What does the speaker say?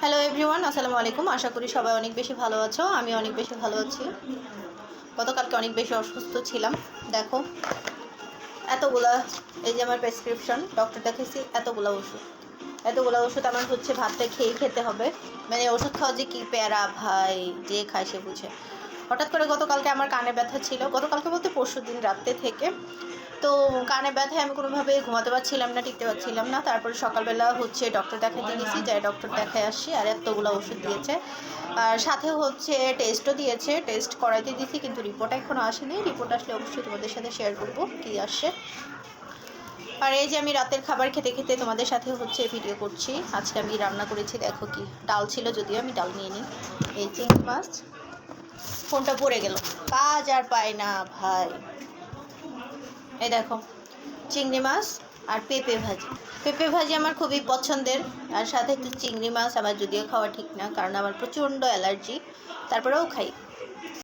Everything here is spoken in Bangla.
হ্যালো এভরিওয়ান আসসালামু আলাইকুম। আশা করি সবাই অনেক বেশি ভালো আছো। আমি অনেক বেশি ভালো আছি। গতকালকে অনেক বেশি অসুস্থ ছিলাম। দেখো, এতগুলা, এই যে আমার প্রেসক্রিপশন ডক্টর দেখেছি এতগুলা ওষুধ। এতগুলা ওষুধ আমার হচ্ছে ভাতটা খেয়ে খেতে হবে। মানে ওষুধ খাওয়া যে কী প্যারা ভাই, যে খায় সে বুঝে। হঠাৎ করে গতকালকে আমার কানে ব্যথা ছিল। গতকালকে বলতে পরশু দিন রাত্রে থেকে। তো কানে ব্যথায় আমি কোনোভাবে ঘুমাতে পারছিলাম না, টিকতে পারছিলাম না। তারপরে সকালবেলা হচ্ছে ডক্টর দেখাতে গেছি যাই ডক্টর দেখায় আসছি আর এতগুলো ওষুধ দিয়েছে। আর সাথে হচ্ছে টেস্টও দিয়েছে টেস্ট করাইতে দিয়েছি, কিন্তু রিপোর্ট এখনও আসেনি। রিপোর্ট আসলে অবশ্যই তোমাদের সাথে শেয়ার করব কী আসছে আর এই যে আমি রাতের খাবার খেতে খেতে তোমাদের সাথে হচ্ছে ভিডিও করছি। আজকে আমি রান্না করেছি, দেখো কি, ডাল ছিল, যদিও আমি ডাল নিয়ে নিই এই চিংড়ি মাছ। ফোনটা পড়ে গেল। কাজ আর পায় না, ভাই। এই দেখো, চিংড়ি মাছ আর পেঁপে ভাজি। পেঁপে ভাজি আমার খুবই পছন্দের, আর সাথে একটু চিংড়ি মাছ আমার যদিও খাওয়া ঠিক না, কারণ আমার প্রচণ্ড অ্যালার্জি, তারপরেও খাই।